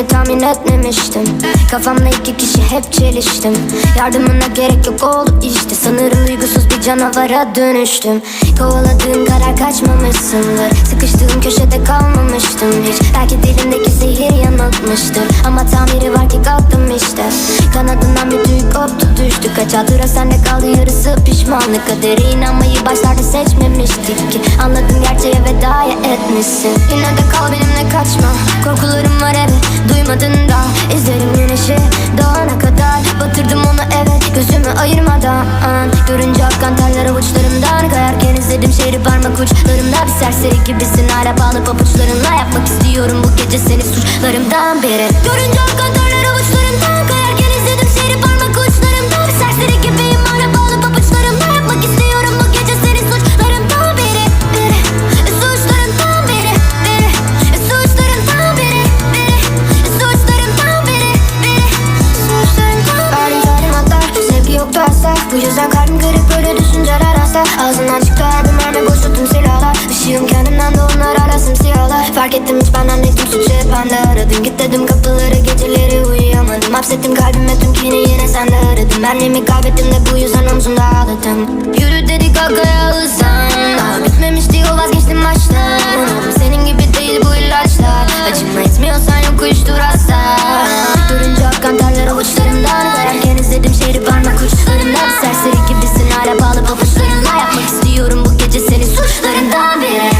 tahmin etmemiştim. Kafamla iki kişi hep çeliştim. Yardımına gerek yok oldu işte. Sanırım duygusuz bir canavara dönüştüm. Kovaladığın kadar kaçmamışsındır. Sıkıştığım köşede kalmamıştım hiç. Belki dilimdeki zehir yanıltmıştır. Ama tamiri var ki kalktım yarısı pişmanlık Kadere inanmayı başlarda seçmemiştik ki. Anladım gerçeğe vedaya etmişsin. Yine de kal benimle kaçma. Korkularım var evet duymadın da. İzlerim güneşi doğana kadar. Batırdım onu evet gözümü ayırmadan. Görünce akkan terler avuçlarımdan. Kayarken izledim şehri parmak uçlarımda. Bir serseri gibisin hala bağlı pabuçlarınla Yapmak istiyorum. Bu gece seni suçlarımdan beri. Görünce akkan terler avuçlarımdan Bu yüzden kalbim garip böyle düşünceler hasta Ağzından çıktı albümler ve boşalttım silahlar Işığım kendimden de onlar arasım siyahlar Fark ettim hiç benden ne kimse şey bende Aradım git dedim kapıları geceleri uyuyamadım. Hapsettim kalbime tüm kini yine sende aradım Benliğimi kaybettim de bu yüzden omzumda ağladım. Yürü dedi kakaya alırsan. Daha bitmemiş diyor vazgeçtim baştan. Senin gibi değil bu ilaçlar. Acıma etmiyorsan yok uyuştur Love it.